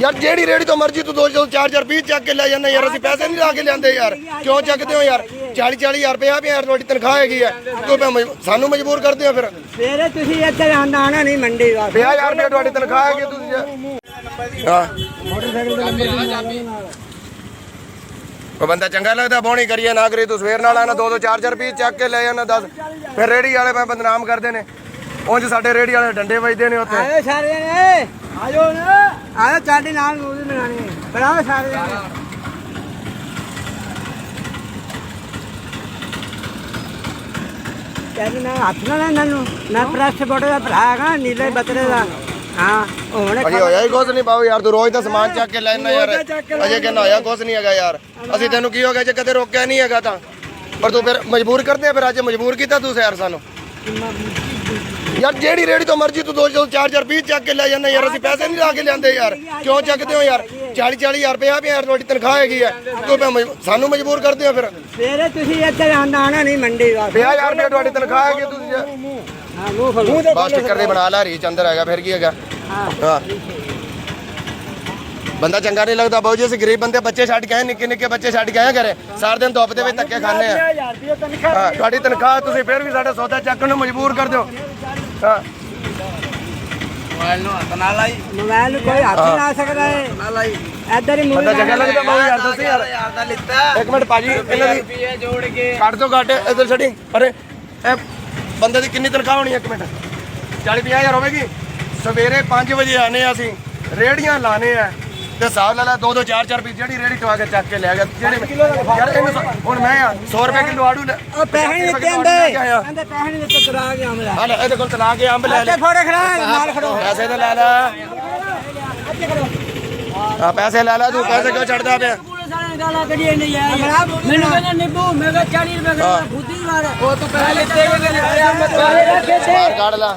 ਯਾਰ ਜਿਹੜੀ ਰੇੜੀ ਤੋਂ ਮਰਜ਼ੀ ਤੂੰ 2 4 4 20 ਚੱਕ ਕੇ ਲੈ ਜਾਂਦਾ ਯਾਰ ਅਸੀਂ ਪੈਸੇ ਨਹੀਂ ਲਾ ਕੇ ਲਿਆਂਦੇ ਯਾਰ। ਕਿਉਂ ਚੱਕਦੇ ਹੋ ਯਾਰ? 40 40 ਹਜ਼ਾਰ ਰੁਪਏ ਆ ਵੀ ਯਾਰ ਤੁਹਾਡੀ ਤਨਖਾਹ ਹੈਗੀ ਆ। ਤੂੰ ਫਿਰ ਸਾਨੂੰ ਮਜਬੂਰ ਕਰਦੇ ਹੋ ਫਿਰ। ਸਵੇਰੇ ਤੁਸੀਂ ਇੱਥੇ ਆਣਾ ਨਹੀਂ ਮੰਡੀ ਵਾਸਤੇ 50000 ਰੁਪਏ ਤੁਹਾਡੀ ਤਨਖਾਹ ਹੈਗੀ ਤੁਸੀਂ। ਹਾਂ। ਉਹ ਬੰਦਾ ਚੰਗਾ ਲੱਗਦਾ ਬੋਣੀ ਕਰੀਏ ਨਾ ਕਰੀ ਤੂੰ ਸਵੇਰ ਨਾਲ ਆਣਾ 2 2 4 4 ਪੀਸ ਚੱਕ ਕੇ ਲੈ ਜਾਣਾ 10 ਫਿਰ ਰੇੜੀ ਵਾਲੇ ਮੈਂ ਬਦਨਾਮ ਕਰਦੇ ਨੇ। ਉਂਝ ਸਾਡੇ ਰੇੜੀ ਵਾਲੇ ਡੰਡੇ ਵੱਜਦੇ ਨੇ ਉੱਥੇ। ਆਇਓ ਸਾਰੇ ਨੇ ਆਜੋ ਨਾ ਆਇਓ ਸਾਡੇ ਨਾਲ ਮੂਵੀ ਬਣਾਣੀ ਬਣਾਓ ਸਾਰੇ ਜਣੇ। ਕਹਿੰਦੇ ਨਾ ਹੱਥ ਨਾਲ ਇਹਨਾਂ ਨੂੰ ਮੈਂ ਪ੍ਰੈਸ ਬੋਟੇ ਦਾ ਭਰਾ ਹੈਗਾ ਨੀਲੇ ਬਤਰੇ ਦਾ। ਹਾਂ ਹੁਣ ਅਜੇ ਹੋਇਆ ਹੀ ਕੁਛ ਨਹੀਂ ਪਾਉ ਯਾਰ ਤੂੰ ਰੋਜ਼ ਦਾ ਸਮਾਨ ਚੱਕ ਕੇ ਲੈਣਾ ਯਾਰ। ਅਜੇ ਕਹਿੰਦਾ ਹੋਇਆ ਕੁਛ ਨਹੀਂ ਹੈਗਾ ਯਾਰ। ਅਸੀਂ ਤੈਨੂੰ ਕੀ ਹੋ ਗਿਆ ਜੇ ਕਦੇ ਰੋਕਿਆ ਨਹੀਂ ਹੈਗਾ ਤਾਂ। ਪਰ ਤੂੰ ਫਿਰ ਮਜਬੂਰ ਕਰਦੇ ਆ ਫਿਰ ਅੱਜ ਮਜਬੂਰ ਕੀਤਾ ਤੂੰ ਯਾਰ ਸਾਨੂੰ। ਯਾਰ ਜਿਹੜੀ ਰੇੜੀ ਤੋਂ ਮਰਜ਼ੀ ਤੂੰ 2 4 4 20 ਚੱਕ ਕੇ ਲੈ ਜਾਂਦਾ ਯਾਰ ਅਸੀਂ ਪੈਸੇ ਨਹੀਂ ਲਾ ਕੇ ਲਿਆਂਦੇ ਯਾਰ। ਕਿਉਂ ਚੱਕਦੇ ਹੋ ਯਾਰ? 40 40 ਹਜ਼ਾਰ ਰੁਪਏ ਆ ਵੀ ਯਾਰ ਤੁਹਾਡੀ ਤਨਖਾਹ ਹੈਗੀ ਆ ਤੂੰ ਮਜ- ਸਾਨੂੰ ਮਜਬੂਰ ਕਰਦੇ ਹੋ ਫਿਰ। ਸਵੇਰੇ ਤੁਸੀਂ ਇੱਥੇ ਆਂਦਾ ਆਣਾ ਨਹੀਂ ਮੰਡੀ ਵਾਸਤੇ 50000 ਰੁਪਏ ਤੁਹਾਡੀ ਤਨਖਾਹ ਹੈਗੀ ਤੁਸੀਂ। ਹਾਂ ਮੂੰਹ ਖੋਲੋ ਬਸ ਟਿੱਕਰ ਦੇ ਬਣਾ ਲਾ ਰੀਚ ਅੰਦਰ ਹੈਗਾ ਫਿਰ ਕੀ ਹੈਗਾ? ਹਾਂ। ਹਾਂ। ਬੰਦਾ ਚੰਗਾ ਨਹੀਂ ਲੱਗਦਾ ਬਾਊ ਜੀ ਅਸੀਂ ਗਰੀਬ ਬੰਦੇ ਬੱਚੇ ਛੱਡ ਕੇ ਆਏ ਨਿੱਕੇ ਨਿੱਕੇ ਬੱਚੇ ਛੱਡ ਕੇ ਆਏ ਘਰੇ। ਸਾਰਾ ਦਿਨ ਧੁੱਪ ਦੇ ਵਿੱਚ ਧੱਕੇ ਖਾਂਦੇ ਆ। 1000 ਰੁਪਏ ਤਨਖਾਹ ਹਾਂ ਤੁਹਾਡੀ ਤਨਖਾਹ ਤੁਸੀਂ ਫਿਰ ਵੀ ਸਾਡਾ ਸੌਦਾ ਚੱਕਣ ਨੂੰ ਮਜਬੂਰ ਕਰ ਦਿਓ ਹਾਂ ਮੋਬਾਈਲ ਨੂੰ ਕੋਈ ਹੱਥ ਨਹੀਂ ਲਾ ਸਕਦਾ ਹੈ ਇੱਧਰ ਹੀ ਮੂਵੀ ਬੰਦਾ ਚੰਗਾ ਲੱਗਦਾ ਬਾਊ ਯਾਰ ਦੱਸ ਯਾਰ। ਦਾ ਲਿੱਤਾ। ਇੱਕ ਮਿੰਟ ਭਾਜੀ ਇਹਨਾਂ ਦੀ ਰੁਪਏ ਜੋੜ ਕੇ। ਕੱਢ ਦੋ ਕੱਢ ਇੱਧਰ ਛੱਡੀ। ਅਰੇ ਇਹ ਬੰਦੇ ਦੀ ਕਿੰਨੀ ਤਨਖਾਹ ਹੋਣੀ ਹੈ? ਇੱਕ ਮਿੰਟ। 40 50 ਹਜ਼ਾਰ ਹੋਵੇਗੀ। ਸਵੇਰੇ 5 ਵਜੇ ਆਨੇ ਆ ਅਸੀਂ। ਰੇੜੀਆਂ ਲਾਣੇ ਆ। ਤੇ ਹਿਸਾਬ ਲਾ ਲਾ 2 2 4 4 ਪੀਸ ਜਿਹੜੀ ਰੇੜੀ ਆ ਕੇ ਚੱਕ ਕੇ ਲੈ ਗਿਆ। ਜਿਹੜੀ ਯਾਰ ਇਹਨੂੰ ਸੌ- ਹੁਣ ਮੈਂ ਆ 100 ਰੁਪਏ ਕਿਲੋ ਆੜੂ ਲੈ ਉਹ ਪੈਸੇ ਨਹੀਂ ਦਿੱਤੇ ਆਇਆ। ਕਹਿੰਦੇ ਪੈਸੇ ਨਹੀਂ ਦਿੱਤੇ ਤੁਰਾ ਗਿਆ ਹਮਲਾ ਹਾਂ ਲੈ ਇਹਦੇ ਕੋਲ ਤਲਾ ਕੇ ਅੰਬ ਲੈ ਲੈ। ਤੇ ਫੋੜੇ ਖੜਾ ਨਾਲ ਖੜੋ। ਪੈਸੇ ਤਾਂ ਲੈ ਲੈ। ਹਾਂ ਪੈਸੇ ਲੈ ਲੈ ਤੂੰ ਪੈਸੇ ਕਿਉਂ ਛੱਡਦਾ ਪਿਆ? ਮੈਨੂੰ ਕਹਿੰਦਾ ਨਿੱਬੂ ਮੈਂ ਕਿਹਾ 40 ਰੁਪਏ ਹਾਂ। ਬੁੱਧੀ ਵਾਰ ਉਹ ਤੂੰ ਪੈਸੇ ਲਿੱਤੇ ਕਿ ਬਾਹਰ ਕੱਢ ਲਾ।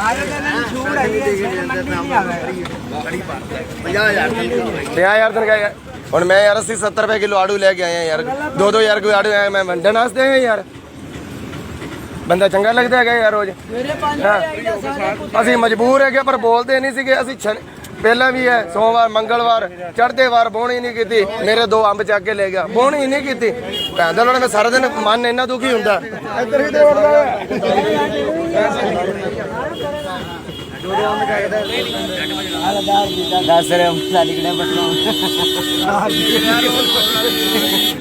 ਆਰੇ ਦਾ ਨਾ ਛੂੜ ਹੈ ਇਹ ਮੰਡੀ ਨਹੀਂ ਆਵੇ 50 ਯਾਰ ਤਨ ਕਹੇਗਾ ਹੁਣ ਮੈਂ ਯਾਰ 80 70 ਰੁਪਏ ਕਿਲੋ ਆੜੂ ਲੈ ਕੇ ਆਇਆ ਯਾਰ। ਦੋ ਦੋ ਯਾਰ ਕੋਈ ਆੜੂ ਆਇਆ ਮੈਂ ਵੰਡਣ ਵਾਸਤੇ ਆਇਆ ਯਾਰ। ਬੰਦਾ ਚੰਗਾ ਲੱਗਦਾ ਹੈਗਾ ਯਾਰ ਰੋਜ਼। ਮੇਰੇ ਪੰਜ ਅਸੀਂ ਮਜਬੂਰ ਹੈਗੇ ਪਰ ਬੋਲਦੇ ਨਹੀਂ ਸੀਗੇ। ਅਸੀਂ ਪਹਿਲਾਂ ਵੀ ਹੈ ਸੋਮਵਾਰ ਮੰਗਲਵਾਰ ਚੜ੍ਹਦੇ ਵਾਰ ਬੋਣੀ ਨਹੀਂ ਕੀਤੀ ਮੇਰੇ ਦੋ ਅੰਬ ਚੱਕ ਕੇ ਲੈ ਗਿਆ। ਬੋਣੀ ਨਹੀਂ ਕੀਤੀ। ਕਹਿੰਦਾ ਲੋੜ ਮੈਂ ਸਾਰਾ ਦਿਨ ਮਨ ਇੰਨਾ ਦੁਖੀ ਹੁੰਦਾ। ਇੱਧਰ ਹੀ ਤੇ ਵੜਦਾ ਦੱਸ ਰਹੇ ਸਾਡੀ ਕਿਹੜਾ ਬਟਨਾ